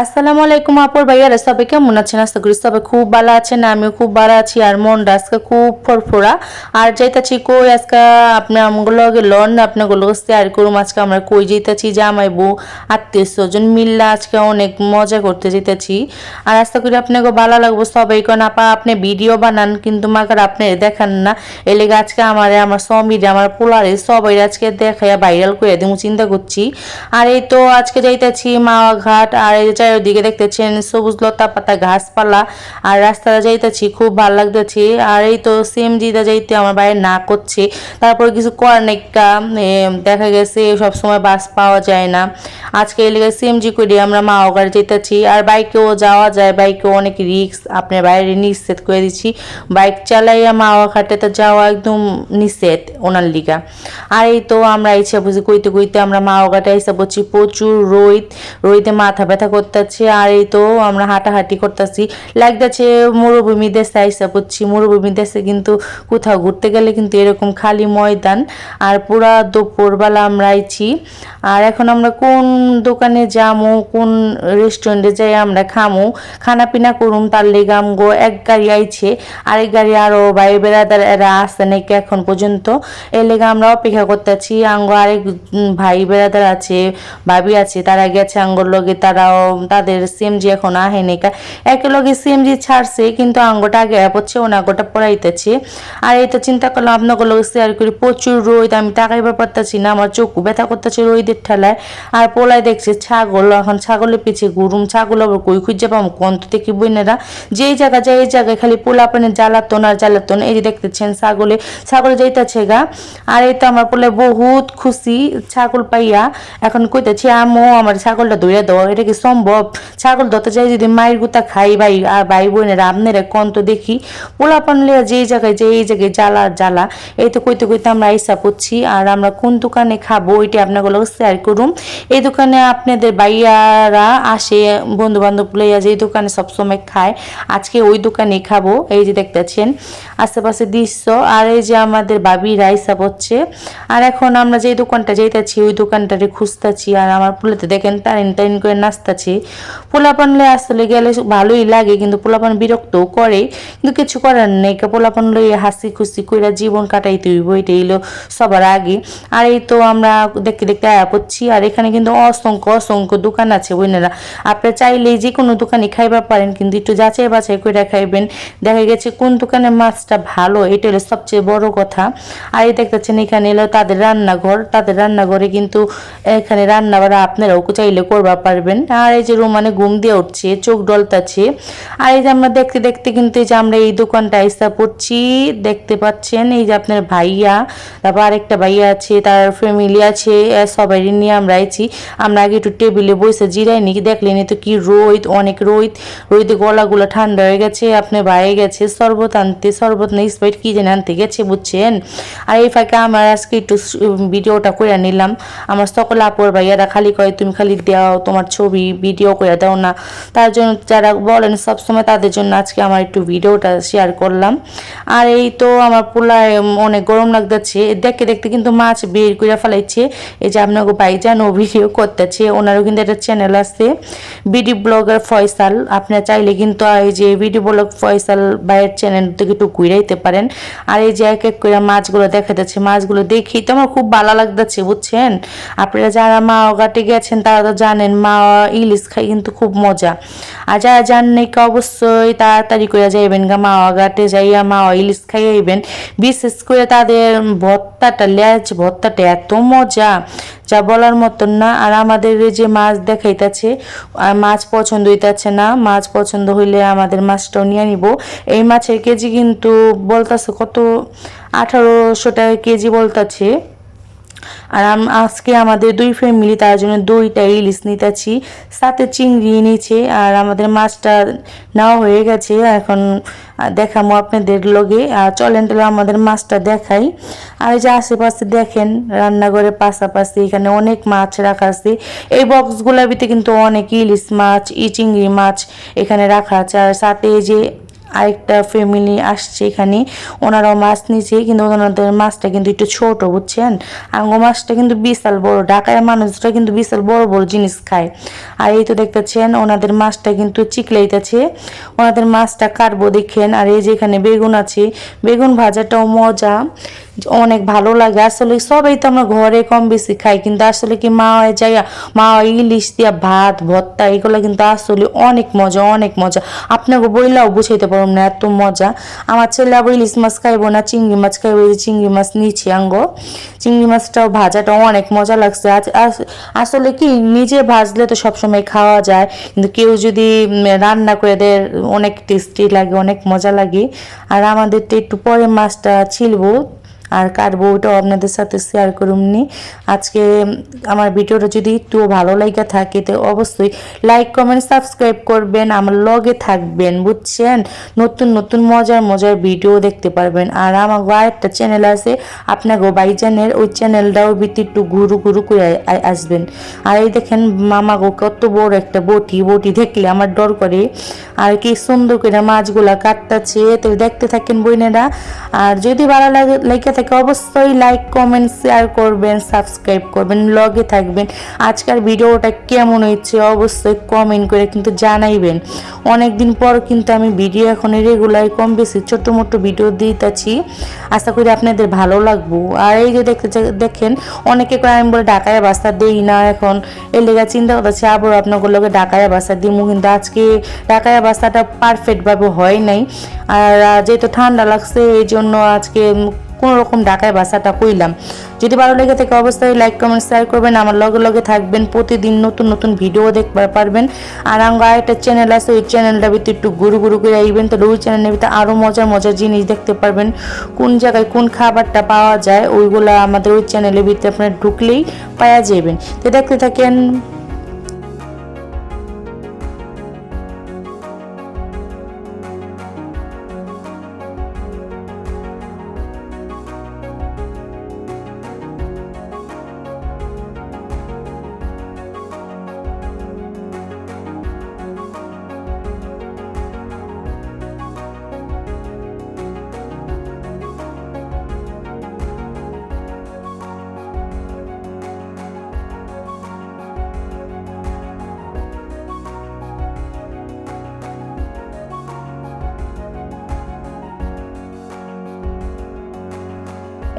আসসালামু আলাইকুম আপুর ভাইয়ারা, সবাই কেমন আছেন? আশা করি সবাই খুব ভালো আছেন, আমিও খুব ভালো আছি। আর মনটা আজকে খুব ফরফরা। আর যাইতাছি কই? আজকে আপনি আমগুলো আগে লন আপনাগুলো শেয়ার করুম। আজকে আমরা কই যাইতাছি? জামাই বউ, আত্মীয় স্বজন মিল্লা আজকে অনেক মজা করতে যেতেছি আর আশা করি আপনাকে ভালো লাগবো। সবাই কোন, আপা আপনি ভিডিও বানান, কিন্তু মাকার আপনি দেখান না। এলেগে আজকে আমার আমার সমিরে আমার পোলারে সবাই আজকে দেখাইয়া ভাইরাল করে দিব চিন্তা করছি। আর এই তো আজকে যাইতেছি মাওয়া ঘাট। আর এই চারিদিকে দেখতেছেন সবুজ লতা পাতা গাছপালা, আর রাস্তাটা যাইতেছি, খুব ভালো লাগতেছে। আর এই তো সেম যাইতে আমার বাইরে না করছে। তারপরে কিছু করার নেকা দেখা গেছে সব সময় বাস পাওয়া যায় না। আজকে এলাকায় সিএমজি করে আমরা মাওয়া ঘাট যেতেছি আর বাইকেও যাওয়া যায়, বাইকেও অনেক রিক্স আপনার বাইরে নিষেধ করে দিচ্ছি বাইক চালাইয়া ঘাটে তো যাওয়া একদম নিষেধ ওনার লিগা। আর এই তো আমরা ইচ্ছা বুঝি কইতে কইতে আমরা মা ঘাটে এসে বলছি প্রচুর রোদ রোদে মাথা ব্যথা করতেছে আর এই তো আমরা হাঁটাহাঁটি করতেছি। লাগতেছে মরুভূমি দেশে আইসা পড়ছি, মরুভূমি দেশে কিন্তু কোথাও ঘুরতে গেলে কিন্তু এরকম খালি ময়দান, আর পুরা দুপুরবেলা আমরা আইছি। আর এখন আমরা কোন দোকানে যামু, কোন রেস্টুরেন্টে যাই আমরা খামু খানা পিনা করুম, তার লেগে আমগো এক গাড়ি আইছে আরেক গাড়ি আরও ভাই বেড়াদার এরা আসছে নাকি এখন পর্যন্ত, এর লেগে আমরা অপেক্ষা করতেছি। আঙ্গ আরেক ভাই বেড়াদার আছে, ভাবি আছে, তারা গেছে আঙ্গর লগে তারাও তাদের সিএমজি এখন আহে নাকা একে লগে সিএমজি ছাড়ছে, কিন্তু আঙ্গটা আগে পড়ছে ওনাগোটা পড়াইতেছে। আর এই তো চিন্তা করলাম আপনাকে লগে শেয়ার করি। প্রচুর রোদ, আমি তাকাইবার পারতেছি না, আমার চোখ ব্যথা করতেছে রোদের ঠেলায়। আর পোলায় দেখছে ছাগল, এখন ছাগলের পিছিয়ে গুরুম ছাগল, আবার কই খুঁজে পাবো? কন্ত থেকে বইনেরা যেই জায়গা যায়, এই জায়গায় খালি পোলা পানে জ্বালাতন আর জ্বালাতন, এই যে দেখতেছেন ছাগলে। ছাগল যাইতেছে গা। আর এই তো আমার পোলে বহুত খুশি, ছাগল পাইয়া। এখন কইতেছি আমো আমার ছাগলটা ধরে দাও, এটা কি সম্ভব? ছাগল ধরতে যাই যদি মায়ের গুতা খাই ভাই, আর ভাই বোনেরা আপনারা তো দেখি। পোলা পানলে যেই জায়গায় যে এই জায়গায় জ্বালা জ্বালা, এই তো কইতে কইতে আমরা আইসা পড়ছি, আর আমরা কোন দোকানে খাব ওইটা আপনাগুলো শেয়ার করুম। এই দোকানে আপনাদের ভাইয়ারা আসে বন্ধু বান্ধব লইয়া যে দোকানে সবসময় খায়, আজকে ওই দোকানে খাব, এই যে দেখতেছেন। আশেপাশে দৃশ্য, আর এই যে আমাদের বাবি রাইসা পড়ছে, আর এখন আমরা যে দোকানটা যাইতেছি, ওই দোকানটারে খুঁজতেছি, আর আমার পুলেতে দেখেন টাইন টাইন করে নাচতেছি। পোলাপানলে আসলে গেলে ভালোই লাগে, কিন্তু পোলাপান বিরক্তও করে, কিন্তু কিছু করার নেই। পোলাপান লইয়া হাসি খুশি কইরা জীবন কাটাইতে হইব এটা হইল সবার আগে। আর এই তো আমরা দেখতে দেখতে আয়া পড়ছি, আর এখানে কিন্তু অসংখ্য অসংখ্য দোকান আছে বোনেরা। আপনি চাইলেই যে কোনো দোকানে খাইবার পারেন, কিন্তু একটু যাচাই বাছাই করে খাইবেন। দেখা গেছে কোন দোকানের মাছটা ভালো, এটা হলো সবচেয়ে বড় কথা। আর এই দেখতেছেন এখানে এলো তাদের রান্নাঘর। তাদের রান্নাঘরে কিন্তু এখানে রান্না বাড়া আপনারাও চাইলে করবা পারবেন। আর এই যে রোমানে ঘুম দিয়ে উঠছে, চোখ ডলতাছে। আর এই যে আমরা দেখতে দেখতে কিন্তু এই যে আমরা এই দোকানটা আইসা পড়ছি, দেখতে পাচ্ছেন এই যে আপনার ভাইয়া, তারপর আরেকটা ভাইয়া আছে, তার ফ্যামিলি আছে সবাই নিয়ে আমরা আইছি। আমরা আগে একটু টেবিলে বসে জিরাই নি, দেখলেনি তো কি রোদ, অনেক রোদ। রোদে গলাগুলো ঠান্ডা হয়ে গেছে, আপনার বাইরে গেছে, শরবত আনতে, শরবত না স্প্রাইট কি যেন আনতে গেছে, বুঝছেন? আর এই ফাঁকে আমার আজকে একটু ভিডিওটা করে নিলাম। আমার সকল আপুর ভাইয়ারা খালি কয়, তুমি খালি দেওয়াও তোমার ছবি ভিডিও করে দাও না। তার জন্য যারা বলেন সবসময় তাদের জন্য আজকে আমার একটু ভিডিওটা শেয়ার করলাম। আর এই তো আমার পোলায় অনেক গরম লাগতেছে। দেখতে দেখতে কিন্তু মাছ বের করে ফেলাইছে। এই যে আপনাকে ভাইজান ও ভিডিও করতেছে। ওনারও কিন্তু একটা চ্যানেল আছে বিডি ব্লগার ফয়সাল। আপনারা চাইলে কিন্তু এই যে বিডি ব্লগ ফয়সাল ভাইয়ের চ্যানেল থেকে একটু ঘুরাইতে পারেন। আর এই যে এক এক করে মাছগুলো দেখা যাচ্ছে, মাছগুলো দেখি তো আমার খুব ভালো লাগতেছে, বুঝছেন? আপনারা যারা মা ঘাটে গেছেন তারা তো জানেন মা ইলিশ খাই কিন্তু খুব মজা। আর যারা জান নাই অবশ্যই তাড়াতাড়ি করে যাইবেন গা, মা ঘাটে যাইয়া মা ইলিশ খাই আইবেন বিশেষ করে তাদের ভর্তাটা, লেজ ভর্তাটা এত মজা, যা বলার মতন না। আর আমাদের যে মাছ দেখাইতেছে মাছ পছন্দ হইতাছে না, মাছ পছন্দ হইলে আমাদের মাছটাও নিয়ে নিব। এই মাছের কেজি কিন্তু বলতাছে কত? আঠারোশো টাকা কেজি বলতাছে। আর আজকে আমাদের দুই ফ্যামিলি তার জন্য দুইটা ইলিশ নিতেছি। সাথে চিংড়ি নিচে আর আমাদের মাছটা নেওয়া হয়ে গেছে। এখন দেখামো আপনাদের লগে। আর চলেন তাহলে আমাদের মাছটা দেখাই। আর এই যে আশেপাশে দেখেন, রান্নাঘরের পাশাপাশি এখানে অনেক মাছ রাখা আছে। এই বক্সগুলোর ভিতরে কিন্তু অনেক ইলিশ মাছ, ই চিংড়ি মাছ এখানে রাখা আছে। আর সাথে এই যে আরেকটা ফ্যামিলি আসছে এখানে। ওনারাও মাছ নিয়েছে কিন্তু ওনাদের মাছটা কিন্তু একটু ছোট, বুঝছেন? আঙ্গো মাছটা কিন্তু বিশাল বড়। ঢাকায় মানুষরা কিন্তু বিশাল বড় বড় জিনিস খায়। আর এই তো দেখতেছেন, ওনাদের মাছটা কিন্তু চিকলাইতেছে। ওনাদের মাছটা কাটবো দেখেন। আর এই যে এখানে বেগুন আছে, বেগুন ভাজাটাও মজা। অনেক ভালো লাগে। আসলে সবাই তো আমরা ঘরে কম বেশি খাই, কিন্তু আসলে কি মা হয় যাই মা ইলিশ দিয়া ভাত ভত্তা এগুলো কিন্তু আসলে অনেক মজা অনেক মজা। আপনাকে বইলাও বুঝাইতে পারব না, এত মজা। আমার ছেলে আবার ইলিশ মাছ খাইবো না, চিংড়ি মাছ খাইবো চিংড়ি মাছ নিচ্ছি আঙ্গ। চিংড়ি মাছটাও ভাজাটাও অনেক মজা লাগছে। আসলে কি, নিজে ভাজলে তো সবসময় খাওয়া যায়, কিন্তু কেউ যদি রান্না করে দেয়, অনেক টেস্টি লাগে, অনেক মজা লাগে। আর আমাদের তো একটু পরে মাছটা ছিলবো। আর কাটবো ওটাও আপনাদের সাথে শেয়ার করুমনি। আজকে আমার ভিডিওটা যদি একটু ভালো লাগে থাকে, তো অবশ্যই লাইক কমেন্ট সাবস্ক্রাইব করবেন। আমার লগে থাকবেন, বুঝছেন? নতুন নতুন, মজার মজার ভিডিও দেখতে পারবেন। আর আমার আরেকটা চ্যানেল আছে আপনাকে বাইজানের ওই চ্যানেলটাও ভিত্তি একটু ঘুরু ঘুরু করে আসবেন। আর এই দেখেন মামা গো কত বড় একটা বটি বটি দেখলে আমার ডর করে। আর কি সুন্দর করে মাছগুলা কাটতেছে, তো দেখতে থাকেন বইনেরা। আর যদি ভালো লেগে থাকে অবশ্যই লাইক কমেন্ট শেয়ার করবেন সাবস্ক্রাইব করবেন লগে থাকবেন। আজকের ভিডিওটা কেমন হয়েছে অবশ্যই কমেন্ট করে কিন্তু জানাইবেন। অনেক দিন পর কিন্তু আমি ভিডিও এখন রেগুলার কম বেশি ছোট মোটো ভিডিও দিতেছি আশা করি আপনাদের ভালো লাগবো। আর এই যে দেখতে দেখেন, অনেকে করে আমি বলে ঢাকায় বাসা দেই না এখন। এর লেগে চিন্তা করতেছি আবার আপনাগুলোকে ঢাকায় বাসা দিমু। কিন্তু আজকে ঢাকায় বাসাটা পারফেক্টভাবে হয় নাই। আর যেহেতু ঠান্ডা লাগছে, এই জন্য আজকে কোন রকম ঢাকায় বাসাটা কইলাম। যদি ভালো লেগে থাকে অবশ্যই লাইক কমেন্ট শেয়ার করবেন। আমার লগে লগে থাকবেন। প্রতিদিন নতুন নতুন ভিডিও দেখতে পারবেন। আর আমার একটা চ্যানেল আছে, ওই চ্যানেলটা ভিতরে একটু গুরু গুরু করে আইবেন। তাহলে ওই চ্যানেলের ভিতরে আরও মজার মজার জিনিস দেখতে পারবেন। কোন জায়গায় কোন খাবারটা পাওয়া যায়, ওইগুলো আমাদের ওই চ্যানেলের ভিতরে আপনার ঢুকলেই পাওয়া যাবেন। তো দেখতে থাকেন।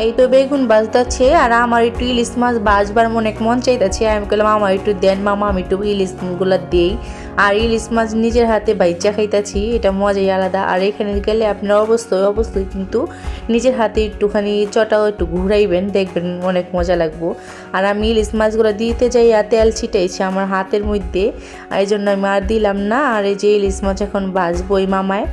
এই তো বেগুন বাজতাছে, আর আমার একটু ইলিশ মাছ বাজবার অনেক মন চাইতেছে। আমি বললাম আমার একটু দেন মামা, আমি একটু ইলিশগুলা দেই। আর ইলিশ মাছ নিজের হাতে বাইচা খাইতেছি, এটা মজাই আলাদা। আর এখানে গেলে আপনারা অবশ্যই অবশ্যই কিন্তু নিজের হাতে একটুখানি চটাও একটু ঘুরাইবেন, দেখবেন অনেক মজা লাগবো। আর আমি ইলিশ মাছগুলো দিতে যাই তেল ছিটাইছি আমার হাতের মধ্যে। এই জন্য আমি আর দিলাম না, আর এই যে ইলিশ মাছ এখন বাজবো ওই মামায়।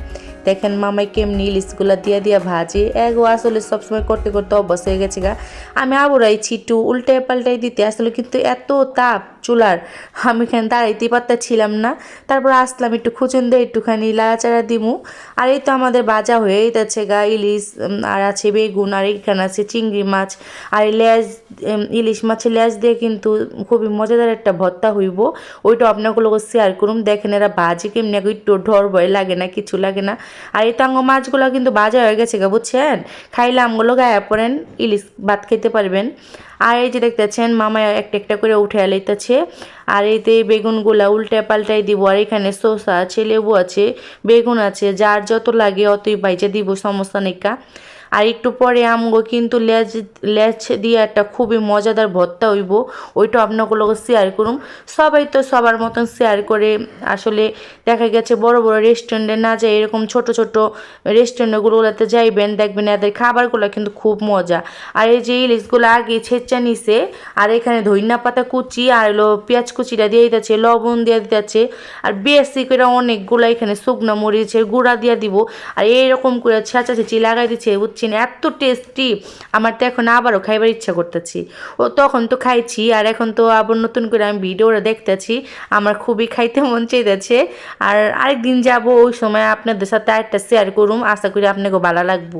দেখেন মামাই কেমনি ইলিশগুলা দিয়া দিয়া ভাজে। এগো, আসলে সবসময় করতে করতে অভ্যাস হয়ে গেছে গা। আমি আবার এই ছিটু উল্টে পাল্টাই দিতে, আসলে কিন্তু এত তাপ। চুলার। আমি এখানে দাঁড়াইতে পারতেছিলাম না। তারপর আসলাম একটু খুচুন দিয়ে একটুখানি লাড়াচাড়া দিমু। আর এই তো আমাদের বাজা হয়েই যাচ্ছে গা, ইলিশ আর আছে বেগুন, আর এখানে আছে চিংড়ি মাছ। আর লেজ ইলিশ মাছের লেজ দিয়ে কিন্তু খুবই মজাদার একটা ভর্তা হইব। ওইটা আপনাগুলোকে শেয়ার করুন দেখেন এরা বাজে কেমনি একটু ঢর ভয় লাগে না, কিছু লাগে না। আর এই তাঙ্গ মাছগুলো কিন্তু বাজা হয়ে গেছে গা, বুঝছেন? খাইলে আমগুলো গায়ে পড়েন, ইলিশ ভাত খেতে পারবেন। আর এই যে দেখতেছেন, মামা একটা একটা করে উঠে লইতেছে আর এতে বেগুনগুলা উল্টে পাল্টাই দিব, আর এখানে শসা আছে, লেবু আছে, বেগুন আছে, যার যত লাগে অতই বাইচে দিব, সমস্যা নেই আর একটু পরে আমগো কিন্তু লেজ লেজ দিয়ে একটা খুবই মজাদার ভর্তা হইব। ওইটা আপনাগুলোকে শেয়ার করুম সবাই তো সবার মতন শেয়ার করে আসলে দেখা গেছে বড় বড় রেস্টুরেন্টে না যায় এরকম ছোট ছোট রেস্টুরেন্টগুলোতে যাইবেন, দেখবেন এদের খাবারগুলো কিন্তু খুব মজা। আর এই যে ইলিশগুলো আগে ছেঁচা নিছে, আর এখানে ধইনা পাতা কুচি আর হলো পেঁয়াজ কুচিটা দিয়ে দিতেছে, লবণ দিয়ে দিতেছে, আর বেশি করে অনেকগুলো এখানে শুকনো মরিচের গুঁড়া দিয়ে দিব। আর এইরকম করে ছেঁচা ছেঁচি লাগাই দিচ্ছে বুঝছেন এত টেস্টি আমার তো এখন আবারও খাইবার ইচ্ছা করতেছি। ও তখন তো খাইছি, আর এখন তো আবার নতুন করে আমি ভিডিওটা দেখতেছি। আমার খুবই খাইতে মন চাইতেছে। আর আরেকদিন যাব, ওই সময় আপনাদের সাথে আরেকটা শেয়ার করুম। আশা করি আপনাকে ভালো লাগবো।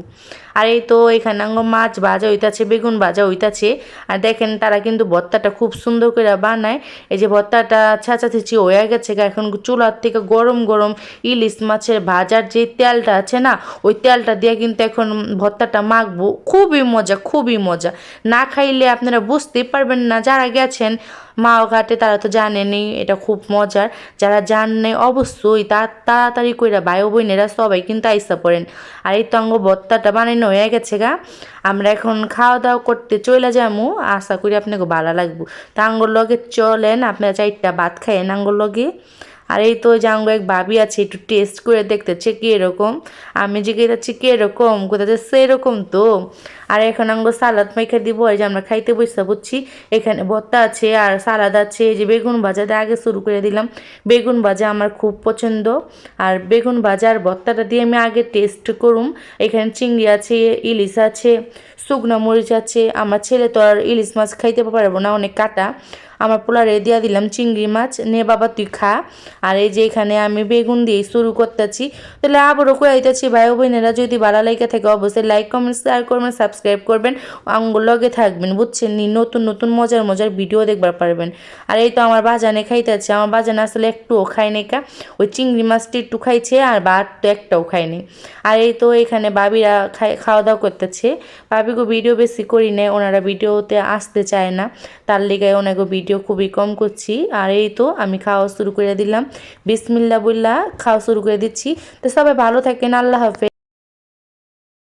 আর এই তো এখানে মাছ ভাজা হইতাছে বেগুন ভাজা হইতাছে আর দেখেন তারা কিন্তু ভর্তাটা খুব সুন্দর করে বানায়। এই যে ভর্তাটা ছাঁচা ছিচি হয়ে গেছে এখন চুলার থেকে গরম গরম ইলিশ মাছের ভাজার যে তেলটা আছে না, ওই তেলটা দিয়ে কিন্তু এখন ভর্তাটা মাখবো। খুবই মজা খুবই মজা। না খাইলে আপনারা বুঝতেই পারবেন না, যারা গেছেন মাও ঘাটে তারা তো জানেনি এটা খুব মজার। যারা জানে অবশ্যই তাড়াতাড়ি ভাই ও বোনেরা সবাই কিন্তু আইসা পড়েন। আর এই তঙ্গ ভর্তাটা বানানো হয়ে গেছে গা। আমরা এখন খাওয়া দাওয়া করতে চলে যাব আশা করি আপনাকে ভালো লাগবো। তা আঙ্গুর লগে চলেন, আপনারা চারটা ভাত খাইয়েন আঙ্গুর লগে। আর এই তো যে আঙ্গু এক ভাবি আছে, একটু টেস্ট করে দেখতেছে কি এরকম। আমি যে যাচ্ছি কি এরকম কোথা যাচ্ছে সেরকম তো। আর এখন আঙ্গু সালাদ মাইখা দিব, এই যে আমরা খাইতে বসে বুঝছি, এখানে ভর্তা আছে আর সালাদ আছে, এই যে বেগুন ভাজা দিয়ে আগে শুরু করে দিলাম। বেগুন ভাজা আমার খুব পছন্দ, আর বেগুন ভাজা আর ভর্তাটা দিয়ে আমি আগে টেস্ট করুম। এখানে চিংড়ি আছে, ইলিশ আছে, শুকনো মরিচ আছে। আমার ছেলে তো আর ইলিশ মাছ খাইতে পারব না, অনেক কাটা। আমার পোলারে দিয়া দিলাম চিংড়ি মাছ। নে বাবা, তুই খা। আর এই যে এখানে আমি বেগুন দিয়ে শুরু করতেছি। তাহলে আবারও কইতেছি ভাই ও বোনেরা যদি ভালো লাগে থাকে অবশ্যই লাইক কমেন্ট শেয়ার করবেন সাবস্ক্রাইব করবেন। আঙ্গুল লগে থাকবেন, বুঝছেন নি? নতুন নতুন, মজার মজার ভিডিও দেখবার পারবেন। আর এই তো আমার বাজানে খাইতেছে। আমার বাজানে আসলে একটুও খাই কা। ওই চিংড়ি মাছটি একটু খাইছে আর ভাত তো একটাও খায়নি আর এই তো এখানে বাবিরা খাই খাওয়া দাওয়া করতেছে। বাবিগো ভিডিও বেশি করি না ওনারা ভিডিওতে আসতে চায় না। তার লেগে ওনাকে ভিডিও খুবই কম করছি। আর এই তো আমি খাওয়া শুরু করে দিলাম। বিসমিল্লা বললা, খাওয়া শুরু করে দিচ্ছি। তো সবাই ভালো থাকেন, আল্লাহ হাফেজ।